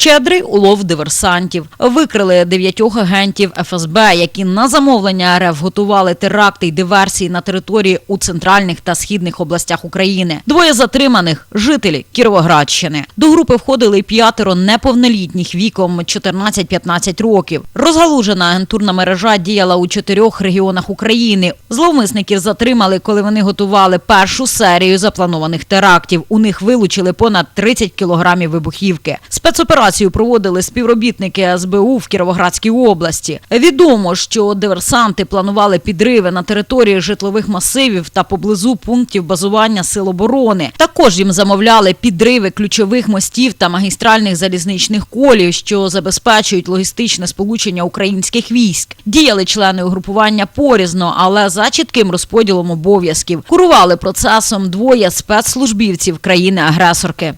Щедрий улов диверсантів. Викрили дев'ятьох агентів ФСБ, які на замовлення РФ готували теракти й диверсії на території у центральних та східних областях України. Двоє затриманих жителі Кіровоградщини. До групи входили й п'ятеро неповнолітніх віком 14-15 років. Розгалужена агентурна мережа діяла у чотирьох регіонах України. Зловмисників затримали, коли вони готували першу серію запланованих терактів. У них вилучили понад 30 кілограмів вибухівки. Спецоперацію проводили співробітники СБУ в Кіровоградській області. Відомо, що диверсанти планували підриви на території житлових масивів та поблизу пунктів базування сил оборони. Також їм замовляли підриви ключових мостів та магістральних залізничних колій, що забезпечують логістичне сполучення українських військ. Діяли члени угрупування порізно, але за чітким розподілом обов'язків. Курували процесом двоє спецслужбівців країни-агресорки.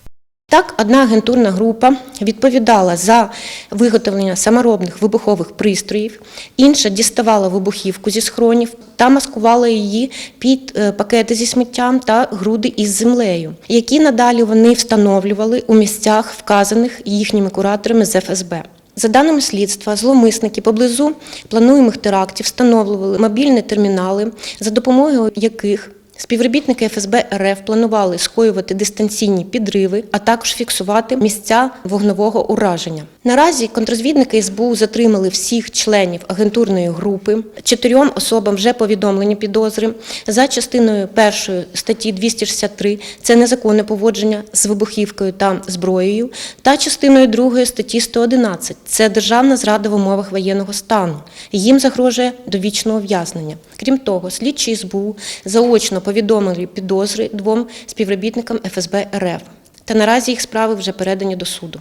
Так, одна агентурна група відповідала за виготовлення саморобних вибухових пристроїв, інша діставала вибухівку зі схронів та маскувала її під е, пакети зі сміттям та груди із землею, які надалі вони встановлювали у місцях, вказаних їхніми кураторами з ФСБ. За даними слідства, зловмисники поблизу плануємих терактів встановлювали мобільні термінали, за допомогою яких Співробітники ФСБ РФ планували скоювати дистанційні підриви, а також фіксувати місця вогневого ураження. Наразі контрозвідники СБУ затримали всіх членів агентурної групи. Чотирьом особам вже повідомлені підозри за частиною першої статті 263 – це незаконне поводження з вибухівкою та зброєю, та частиною другої статті 111 – це державна зрада в умовах воєнного стану. Їм загрожує довічне ув'язнення. Крім того, слідчі СБУ заочно повідомили підозри двом співробітникам ФСБ РФ. Та наразі їх справи вже передані до суду.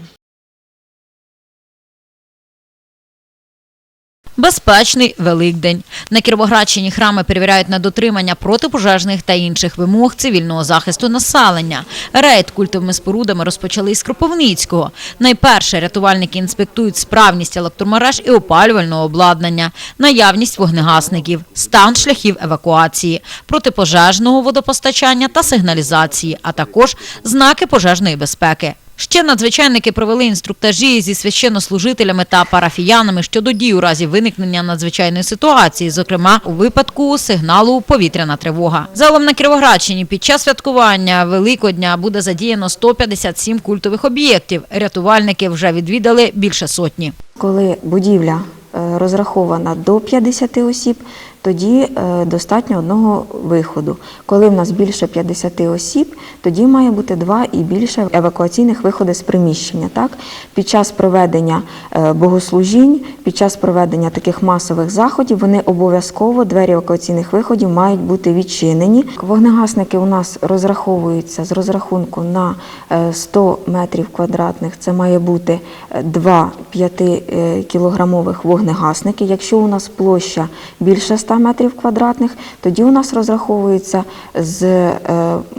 Безпечний Великдень. На Кіровоградщині храми перевіряють на дотримання протипожежних та інших вимог цивільного захисту населення. Рейд культовими спорудами розпочали із Кропивницького. Найперше рятувальники інспектують справність електромереж і опалювального обладнання, наявність вогнегасників, стан шляхів евакуації, протипожежного водопостачання та сигналізації, а також знаки пожежної безпеки. Ще надзвичайники провели інструктажі зі священнослужителями та парафіянами щодо дій у разі виникнення надзвичайної ситуації, зокрема у випадку сигналу повітряна тривога. Загалом на Кіровоградщині під час святкування Великодня буде задіяно 157 культових об'єктів. Рятувальники вже відвідали більше сотні. Коли будівля е, розрахована до 50 осіб, тоді е, достатньо одного виходу. Коли в нас більше 50 осіб, тоді має бути два і більше евакуаційних виходів з приміщення. Так? Під час проведення е, богослужінь, під час проведення таких масових заходів, вони обов'язково двері евакуаційних виходів мають бути відчинені. Вогнегасники у нас розраховуються з розрахунку на е, 100 метрів квадратних. Це має бути е, два 5-кілограмових вогнегасники. Якщо у нас площа більше 100 метрів квадратних, тоді у нас розраховується з е,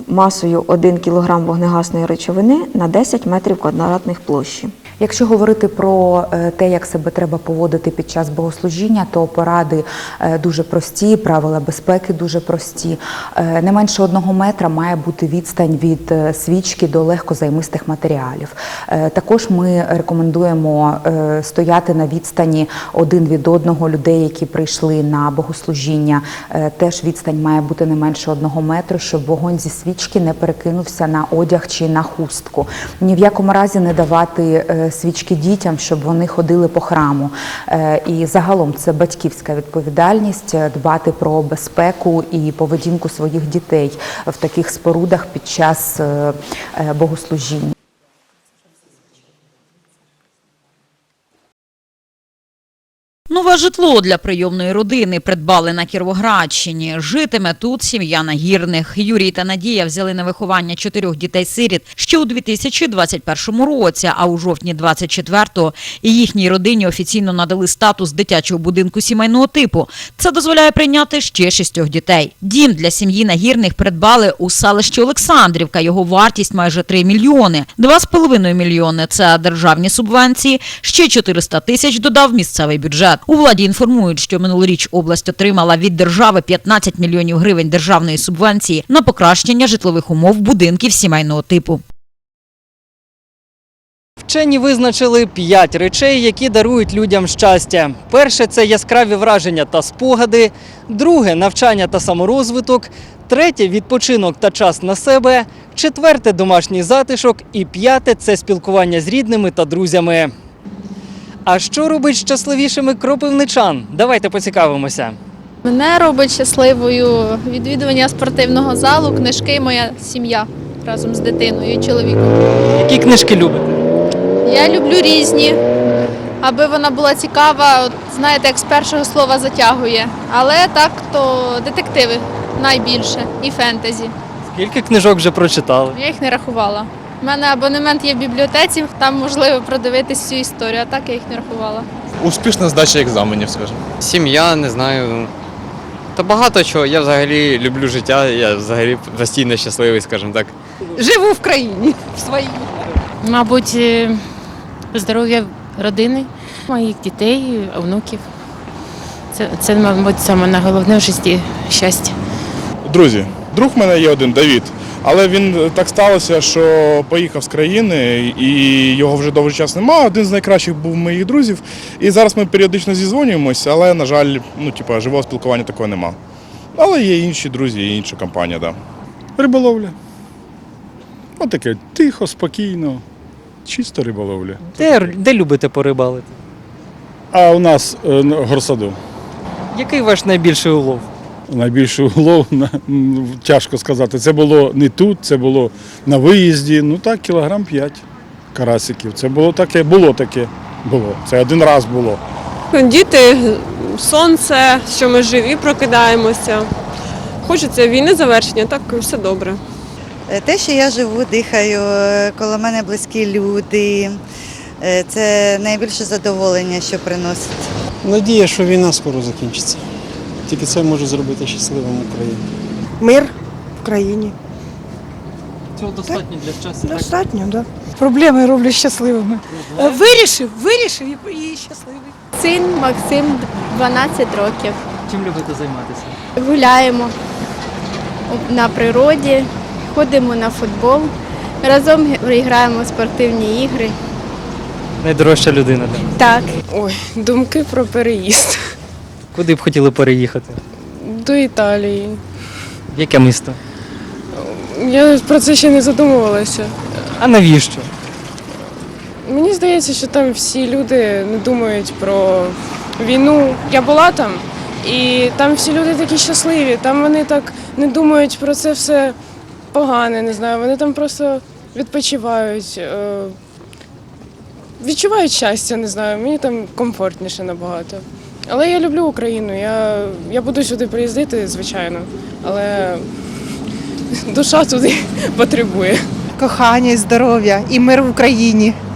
масою 1 кілограм вогнегасної речовини на 10 метрів квадратних площі. Якщо говорити про е, те, як себе треба поводити під час богослужіння, то поради е, дуже прості, правила безпеки дуже прості. Е, Не менше одного метра має бути відстань від свічки до легкозаймистих матеріалів. Також ми рекомендуємо стояти на відстані один від одного людей, які прийшли на богослужіння. Теж відстань має бути не менше одного метру, щоб вогонь зі свічки не перекинувся на одяг чи на хустку. Ні в якому разі не давати свічки дітям, щоб вони ходили по храму. Е, І загалом це батьківська відповідальність е, дбати про безпеку і поведінку своїх дітей в таких спорудах під час е, е, богослужіння. Нове житло для прийомної родини придбали на Кіровоградщині. Житиме тут сім'я нагірних. Юрій та Надія взяли на виховання чотирьох дітей-сиріт ще у 2021 році, а у жовтні 24-го їхній родині офіційно надали статус дитячого будинку сімейного типу. Це дозволяє прийняти ще шістьох дітей. Дім для сім'ї нагірних придбали у селищі Олександрівка. Його вартість майже 3 мільйони. 2,5 мільйони – це державні субвенції, ще 400 тисяч додав місцевий бюджет. У владі інформують, що минулоріч область отримала від держави 15 мільйонів гривень державної субвенції на покращення житлових умов будинків сімейного типу. Вчені визначили п'ять речей, які дарують людям щастя. Перше це яскраві враження та спогади, друге навчання та саморозвиток, третє відпочинок та час на себе, четверте домашній затишок і п'яте це спілкування з рідними та друзями. А що робить щасливішими кропивничан? Давайте поцікавимося. Мене робить щасливою відвідування спортивного залу, книжки, моя сім'я разом з дитиною і чоловіком. Які книжки любите? Я люблю різні, аби вона була цікава, от, знаєте, як з першого слова затягує. Але так, то детективи найбільше і фентезі. Скільки книжок вже прочитали? Я їх не рахувала. У мене абонемент є в бібліотеці, там можливо продивитись всю історію, а так я їх не рахувала. Успішна здача екзаменів, скажімо. Сім'я, не знаю. Та багато чого. Я взагалі люблю життя, я взагалі постійно щасливий, скажімо так. живу в країні в своїй. Мабуть, е, здоров'я родини, моїх дітей, внуків. Це, це мабуть, саме найголовніше в житті щастя. Друзі, друг в мене є один Давід, але він е, так сталося, що поїхав з країни і його вже довгий час немає. Один з найкращих був моїх друзів. І зараз ми періодично зізвонюємося, але, на жаль, ну, типа, живого спілкування такого нема. Але є інші друзі, є інша компанія, так. Да. Риболовля. Отаке тихо, спокійно, чисто риболовля. Де, де любите порибалити? А у нас е, горсаду. Який ваш найбільший улов? Найбільший улов тяжко сказати. Це було не тут, це було на виїзді. Ну так, кілограм 5 карасиків. Це було таке, було таке. Було. Це один раз було. Діти, сонце, що ми живі, прокидаємося. Хочеться війни завершення, так все добре. Е, Те, що я живу, дихаю, е, коло мене близькі люди. е, Це найбільше задоволення, що приносить. Надія, що війна скоро закінчиться. Тільки це може зробити щасливим Україну. Мир в країні. Цього достатньо для щастя. Достатньо, так. Проблеми роблять щасливими. Вирішив, вирішив і, щасливий. Син Максим 12 років. Чим любите займатися? Гуляємо на природі, ходимо на футбол, разом граємо в спортивні ігри. Найдорожча людина для. Так. Ой, думки про переїзд Куди б хотіли переїхати? до Італії. В яке місто? Я про це ще не задумувалася. А навіщо? Мені здається, що там всі люди не думають про війну. Я була там, і там всі люди такі щасливі. Там вони так не думають про це все погане, не знаю. Вони там просто відпочивають, е, відчувають щастя, не знаю. Мені там комфортніше набагато. Але я люблю Україну. Я, я буду сюди приїздити, звичайно, але душа туди потребує. Кохання, здоров'я і мир в Україні. –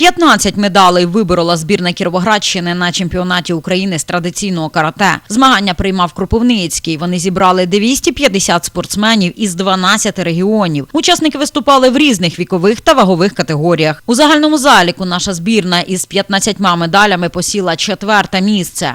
15 медалей виборола збірна Кіровоградщини на чемпіонаті України з традиційного карате. Змагання приймав Кропивницький. Вони зібрали 250 спортсменів із 12 регіонів. Учасники виступали в різних вікових та вагових категоріях. У загальному заліку наша збірна із 15 медалями посіла четверте місце.